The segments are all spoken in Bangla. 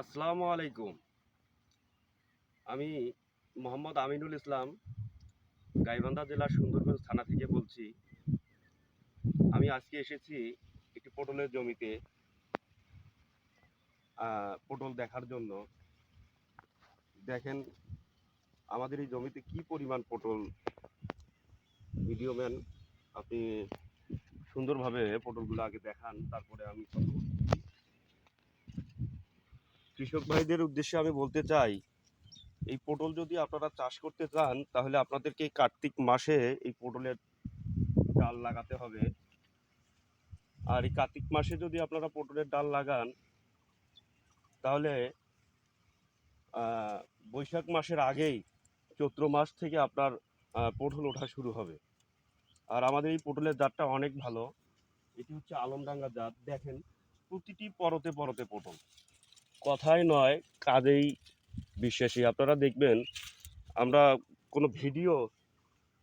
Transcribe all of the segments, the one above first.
আসসালামু আলাইকুম। আমি মোহাম্মদ আমিনুল ইসলাম, গাইবান্ধা জেলার সুন্দরগঞ্জ থানা থেকে বলছি। আমি আজকে এসেছি একটি পটলের জমিতে পটল দেখার জন্য। দেখেন, আমাদের এই জমিতে কি পরিমাণ পটল? ভিডিও ম্যান, আপনি সুন্দরভাবে পটলগুলো আগে দেখান, তারপরে আমি কথা। কৃষক ভাইদের উদ্দেশ্যে আমি বলতে চাই, এই পটল যদি আপনারা চাষ করতে চান, তাহলে আপনাদেরকে কার্তিক মাসে এই পটলের ডাল লাগাতে হবে। আর এই কার্তিক মাসে যদি আপনারা পটলের ডাল লাগান, তাহলে বৈশাখ মাসের আগেই চৈত্র মাস থেকে আপনার পটল ওঠা শুরু হবে। আর আমাদের এই পটলের জাতটা অনেক ভালো। এটি হচ্ছে আলমডাঙ্গা জাত। দেখেন, প্রতিটি পরতে পরতে পটল। কথাই নয়, কাজেই বিশ্বাসী। আপনারা দেখবেন, আমরা কোনো ভিডিও,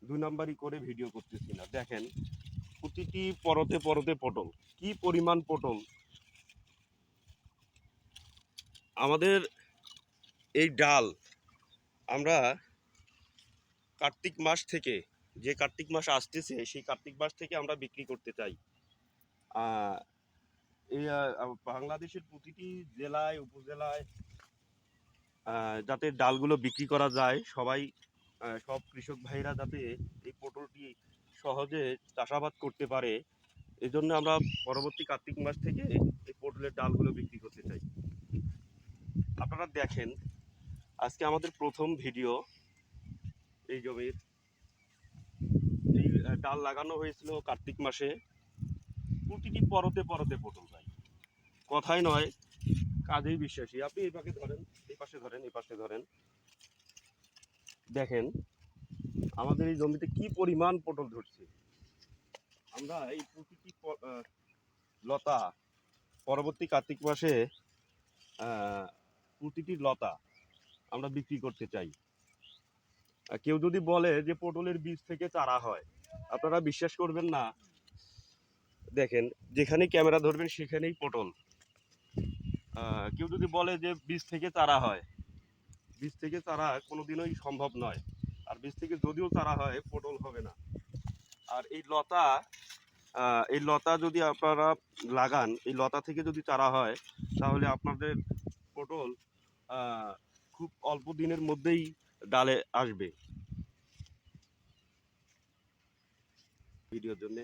দুই নাম্বারই করে ভিডিও করতেছি না। দেখেন, প্রতিটি পরতে পরতে পটল, কি পরিমাণ পটল? আমাদের এই ডাল, আমরা কার্তিক মাস থেকে, যে কার্তিক মাস আসতেছে, সেই কার্তিক মাস থেকে আমরা বিক্রি করতে চাই। এই বাংলাদেশের প্রতিটি জেলায়, উপজেলায় যাতে ডালগুলো বিক্রি করা যায়, সবাই সব কৃষক ভাইরা যাতে এই পটলটি সহজে চাষাবাদ করতে পারে এই জন্য আমরা পরবর্তী কার্তিক মাস থেকে এই পটলের ডালগুলো বিক্রি করতে চাই। আপনারা দেখেন, আজকে আমাদের প্রথম ভিডিও এই জমির। এই ডাল লাগানো হয়েছিল কার্তিক মাসে। প্রতিটি পরতে পরতে পটল কথাই নয়, কাজেই বিশ্বাসী। আপনি এই পাশে ধরেন, এই পাশে ধরেন, এই পাশে ধরেন। দেখেন, আমাদের এই জমিতে কি পরিমাণ পটল ধরছে। আমরা এই প্রতিটি লতা, পরবর্তী কার্তিক মাসে প্রতিটি লতা আমরা বিক্রি করতে চাই। কেউ যদি বলে যে পটলের বীজ থেকে চারা হয়, আপনারা বিশ্বাস করবেন না। দেখেন যেখানে ক্যামেরা ধরবেন, সেখানেই পটল। কেউ যদি বলে যে বীজ থেকে চারা হয়, বীজ থেকে চারা কোনোদিনই সম্ভব নয়। আর বীজ থেকে যদিও চারা হয় পটল হবে না। আর এই লতা এই লতা যদি আপনারা লাগান, এই লতা থেকে যদি চারা হয়, তাহলে আপনাদের পটল খুব অল্প দিনের মধ্যেই ডালে আসবে। ভিডিওর জন্যে।